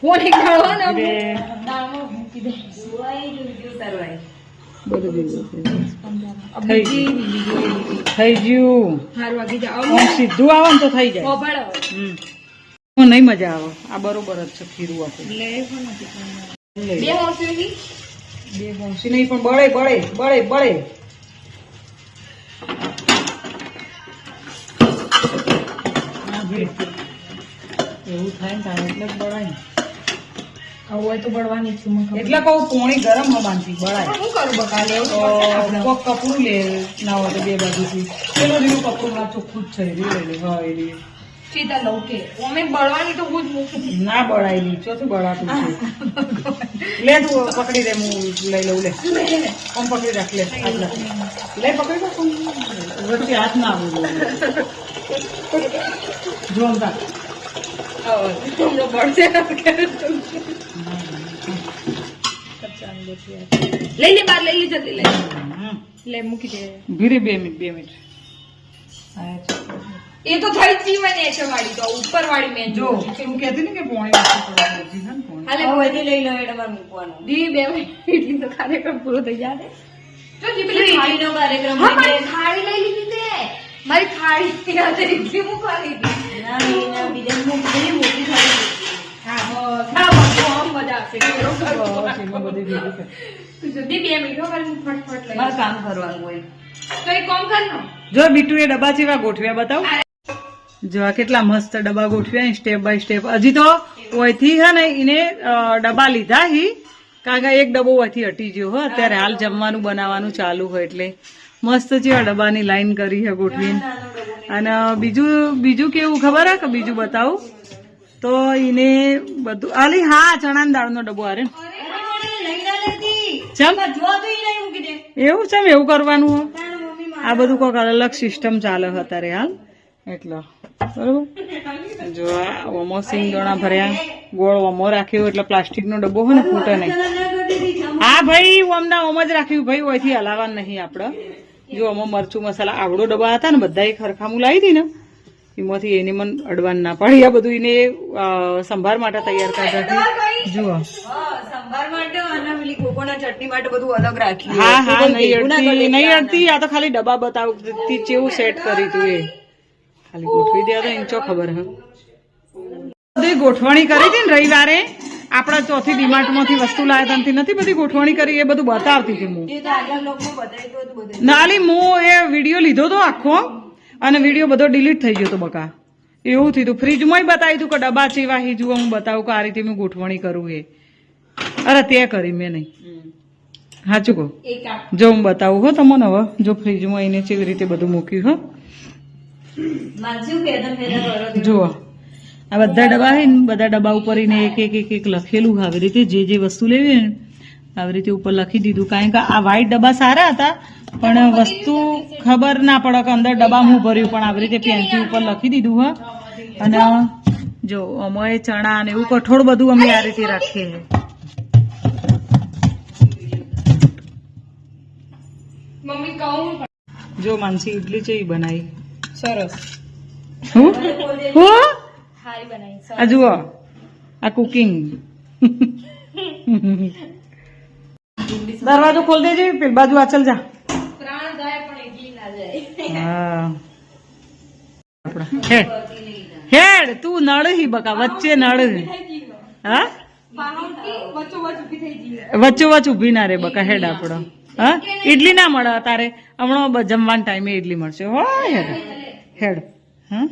Phone એક ને થઈ ગયું. સીધું આવે ને તો થઈ જાય. હું નહીં મજા આવે. આ બરોબર જ છે ખીરું આપણું લે પણ નથી ખાવાનું. લઈ બે હોંસેલી નહીં પણ બળે બળે બળે બળે. એવું થાય ને એટલે જ બળાય હોય તો બળવાની છું મને એટલે કહું પોણી ગરમ હવાથી બળાય. શું કરું બકા લેવું તો કપડું લે ના હોય તો બે બાજુથી. પેલો જેવું કપડું ના ચોખ્ખું જ છે લઈ લે હા એ સીધા લઉં કે અમે બળવાની તો હું જ મૂકું. ના બળાય નહીં ચોથું બળાતું છે. લે તું પકડી દે હું લઈ લઉં લે. આમ પકડી રાખ લે લે પકડી રાખ. વચ્ચે હાથ ના આવવું જો રાખ. હવે હમણાં બળશે ને તો ક્યારે થયું? લઈ લે બાર લઈ લે જલ્દી લઈ લે. મૂકી દે ભીરી બે મિનિટ બે મિનિટ એ તો થઈ જ જીવન એ છે વાળી તો ઉપર વાળી મેં જો તું કહેતી ને કે પોણી વચ્ચે થોડી ઓછી છે ને પોણી. હાલે લઈ લો એટલે મારે મૂકવાનું દી બે મિનિટ એટલી તો કાર્યક્રમ પૂરો થઈ જાય જો જી પેલી થાળીનો કાર્યક્રમ થાળી લઈ લીધી તે મારી થાળી એટલી મૂકવાની હતી જો બીટુ એ ડબ્બા જેવા ગોઠવ્યા, બતાવ. જો કેટલા મસ્ત ડબ્બા ગોઠવ્યા સ્ટેપ બાય સ્ટેપ હજી તો ઓયથી હે ને, એને ડબ્બા લીધા હી. કારણ કે એક ડબ્બો ઓયથી હટી ગયો હો. અત્યારે હાલ જમવાનું, બનાવવાનું ચાલુ હોય એટલે. મસ્ત છે ડબ્બાની લાઈન કરી છે ગોઠવીને. અને બીજું બીજું કેવું ખબર હે કે બીજું બતાવું? તો એને બધું, આલી, હા, ચણાની દાળનો ડબ્બો આરે એવું છે એવું કરવાનું? આ બધું કોઈક અલગ સિસ્ટમ ચાલે અત્યારે હાલ. એટલે, બરોબર? જો આ ઓમો સિંગદોણા ભર્યા. ગોળ વમો રાખ્યો, એટલે પ્લાસ્ટિકનો ડબ્બો હોય ને, ફૂટે નહીં. હા ભાઈ, ઓમના ઓમ જ રાખ્યું. ભાઈ, ઓયથી હલાવવાનું નહીં આપણે. જો આમાં મરચું મસાલા આવડો ડબ્બા હતા ને બધા ખરખામું લાવી હતી ને એમાંથી એને મને અડવાન ના પાડી. આ બધું એને સંભાર માટે તૈયાર કરતા જુઓ. સંભાર માટે કોકોનટ ચટણી માટે બધું અલગ રાખ્યું હા હા, નહીં અડતી નહીં અડતી, આ તો ખાલી ડબ્બા બતાવતી કેવું સેટ કરી તું એ. ખાલી ગોઠવી દે તો ઇંચો ખબર હ. બધી ગોઠવણી કરી હતી ને રવિવારે. આપણા ચોથી ડીમાર્ટમાંથી વસ્તુ લાયા હતા નથી બધી ગોઠવણી કરી એ બધું બતાવતી હતી હું. નાલી હું એ વીડિયો લીધો તો આખો અને વીડિયો બધો ડિલીટ થઈ ગયો હતો બકા. એવું થયું હતું ફ્રીજમાં બતાવ્યું હતું કે ડબ્બા ચેવા હી જુઓ હું બતાવું કે આ રીતે મેં ગોઠવણી કરું એ. અરે તે કરી મેં નહીં. સાચું કહું? જો હું બતાવું હો તમને હવે જો ફ્રીજમાં એને કેવી રીતે બધું મૂક્યું હો. જુઓ. આ બધા ડબ્બા છે ને બધા ડબ્બા ઉપર એને એક એક એક એક લખેલું આવી રીતે જે જે વસ્તુ લેવી હોય ને આવી રીતે ઉપર લખી દીધું. કારણ કે આ વ્હાઈટ ડબ્બા સારા હતા પણ વસ્તુ ખબર ના પડે કે અંદર ડબ્બા હું ભર્યું. પણ આવી રીતે પેનથી ઉપર લખી દીધું હા. અને જો અમે ચણા ને એવું કઠોળ બધું અમે આ રીતે રાખીએ જો માનસી ઇડલી ચેવી બનાવી. સરસ. હું? હું? હારી બનાવી આ જુઓ આ કુકિંગ દરવાજો ખોલ દેજે પેલી બાજુ આ ચલ જા. પ્રાણ જાય પણ ઇડલી ના જાય. હા. આપણા. હેડ. હેડ તું નળ હી બકા વચ્ચે નળ હી. વચ્ચો વચ ઊભી ના રે બકા હેડ આપણો હા? ઇડલી ના મળે તારે. હમણાં જમવાના ટાઈમે ઇડલી મળશે. હો હેડ. હેડ. હા.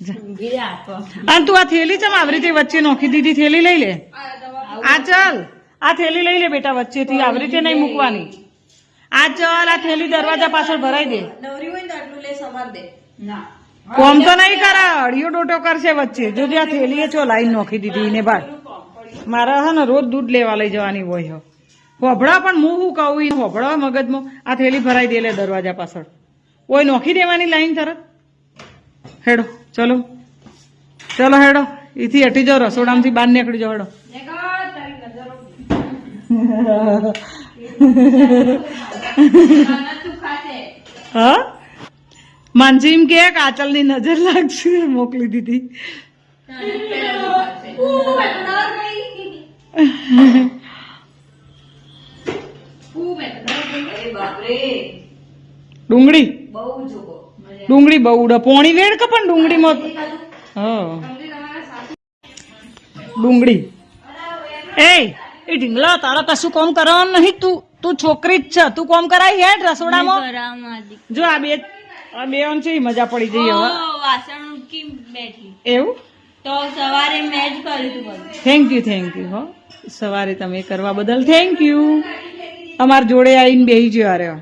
અને તું આ થેલી ચમ આવી રીતે વચ્ચે નોખી દીધી? થેલી લઈ લે. આ ચાલ. આ થેલી લઈ લે બેટા વચ્ચેથી. આવી રીતે નહીં મૂકવાની. આ ચાલ આ થેલી દરવાજા પાછળ ભરાઈ દે. નવરી હોય ને આટલું લે સમાર દે. ના. કોમ તો નહીં કરે અડિયો ડોટો કરશે વચ્ચે. જો આ થેલી છો ચો લાઈન નોખી દીધી એને બાર. મારા હે ને રોજ દૂધ લેવા લઈ જવાની હોય હો. હોભળા પણ હું શું કહું હોભળા મગજમાં? આ થેલી ભરાઈ દે લે દરવાજા પાછળ. ઓય નોખી દેવાની લાઈન તરત. હેડો. ચલો. ચલો હેડો. એથી હટી જાઓ, રસોડામાંથી બહાર નીકળી જાઓ, હેડો. હા? માનસી એમ કે કાચલની નજર લાગશે. મોકલી દીધી. ડુંગળી. ડુંગળી બહુ ઉડે. પોણી વેડ કે પણ ડુંગળીમાં? હા. ડુંગળી એ એ ઢીંગલા તારા કશું કોમ કરવાનું નહીં. તું તું છોકરી જ છે. તું કોમ કરાવી હેડ રસોડામાં? જો આ બે આ બે છે મજા પડી જઈ હવે. વાસણ ઉટકી બેઠી. એવું? તો સવારે મેં કર્યું તું થેન્ક યુ થેન્ક યુ હો. સવારે તમે કરવા બદલ થેન્ક યુ અમાર જોડે આવીને બેહી ગયો અરે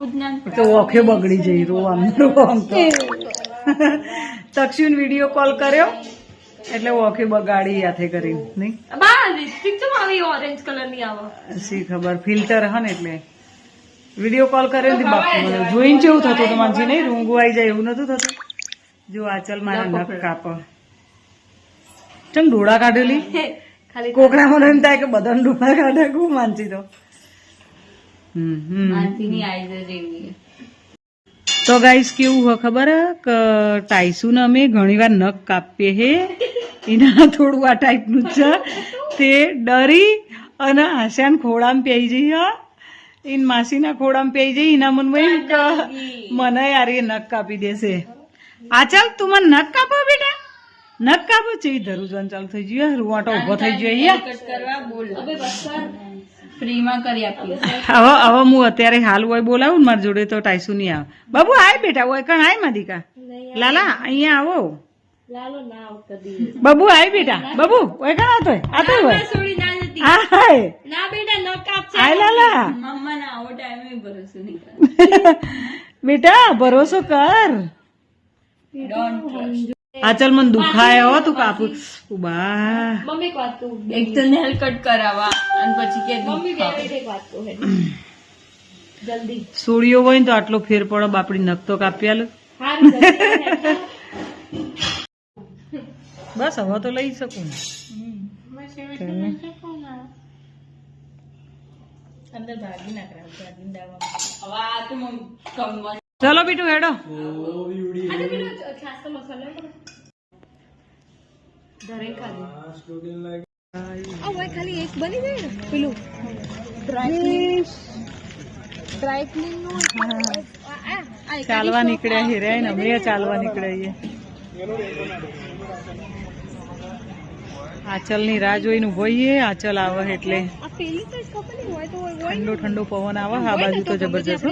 તો ઓખે બગડી જઈ રોવામ રોવામ તો. તક્ષિણ વીડિયો કોલ કર્યો એટલે ઓખે બગાડી હાથે કરી નહીં? ઓરેન્જ કલરની આવે. શી ખબર ફિલ્ટર હન એટલે. વીડિયો કોલ કર્યો ને બાપુ જોઈને જેવું થતું હતું માનસી નહીં રૂંગું આવી જાય એવું નતું થતું. જો આ ચાલ મારા નખ કાપ. ચમ ડોળા કાઢેલી? ખાલી કોકડા મને એમ થાય કે બધાને ડોળા કાઢે કું માનસી તો? માનસીની આઈઝ જેવી તો ગાઈસ કેવું હોય ખબર હે? કે ટાઈસુ ને અમે ઘણીવાર નખ કાપીએ હે. એના થોડું આ ટાઈપનું છે. તે ડરી અને આશાન ખોળામાં પેઈ જઈ હા. ઈન માસીના ખોળામ પેઈ જઈ એના મનમાં ભાઈ કે મને યાર એ નખ કાપી દેશે. આ ચાલ તું મને નખ કાપો બેટા. નખ કાપો? છે ધરું ચાલુ થઈ ગયું રૂવાટો ઊભો થઈ ગયો અહીંયા. કટ કરવા બોલ. ફ્રીમાં કરી આપીએ. હવે હવે હું અત્યારે હાલ હોય બોલાવું ને મારી જોડે તો ટાઈસુ નહીં આવે. બાબુ આય બેટા હોય કણ આય માદિકા લાલા અહીંયા આવો. લાલો ના આવ કદી. બાબુ આય બેટા. બાબુ હોય કણ આવતો આતો હોય? ના હાય. બેટા ન કાપ આય લાલા. મમ્મા ના આવો ટાઈમે ભરોસો નહીં બેટા ભરોસો કર. ચાલ મને દુખાય હો તું કાપુ ઉબા. મમ્મી એક વાત કહું એક તો નેલ કટ કરાવવા અને પછી કે મમ્મી એક વાત કહું હે જલ્દી. સોડિયો હોય ને તો આટલો ફેર પડે બાપડી નખ તો કાપ્યા લો. બસ હવે તો લઈ શકું અંદર ભાગી ના કરાવ ભાગી દાવા હવે આ મમ્મી ચલો બીટુ હેડો. ખાસ તો મસાલો ઘરે ખાલી આ ખાલી એક બની જાય ને પેલું ડ્રાય ડ્રાય ક્લીનનું ચાલવા નીકળ્યા હિરાય ને અમે ચાલવા નીકળ્યા આચલની રાહ જોઈને ઊભો આચલ આવે એટલે આ પેલી તો ખબર નહીં હોય તો હોય ઠંડો ઠંડો પવન આવે આ બાજુ તો જબરજસ્ત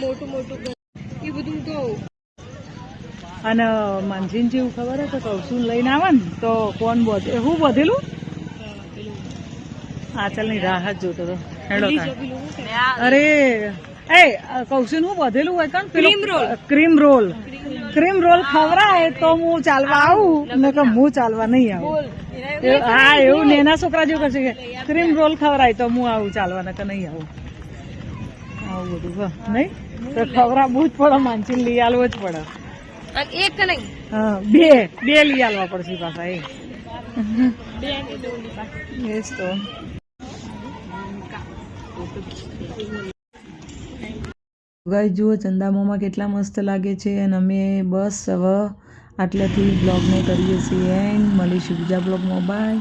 મોટું મોટું એ બધું તો અને માનસીન જેવું ખબર હે કે કૌશુન લઈને આવે ને તો કોણ બધે હું બધેલું? આચલની રાહ જોતો હતો. હેડો અરે એ કૌશિલ હું બધેલું હોય કારણ cream roll. Cream roll. Cream roll. ખવડાય તો હું ચાલવા આવું ને કે હું ચાલવા નહીં આવું. હા એવું નેના છોકરા જેવું કરશે કે ક્રીમ રોલ ખવડાય તો હું આવું ચાલવા ને કે નહીં આવું. આવું બધું નહીં? તો ખવડાવવું જ પડે માનસીને લઈ આલવો જ પડે. એક નહીં? હા બે બે લઈ આલવા પડશે પાછા એ. એ જ તો. ગાઈ જુઓ ચંદામોમાં કેટલા મસ્ત લાગે છે અને અમે બસ હવે આટલેથી બ્લોગને કરીએ છીએ એન્ડ મળીશું બીજા બ્લોગમાં બાય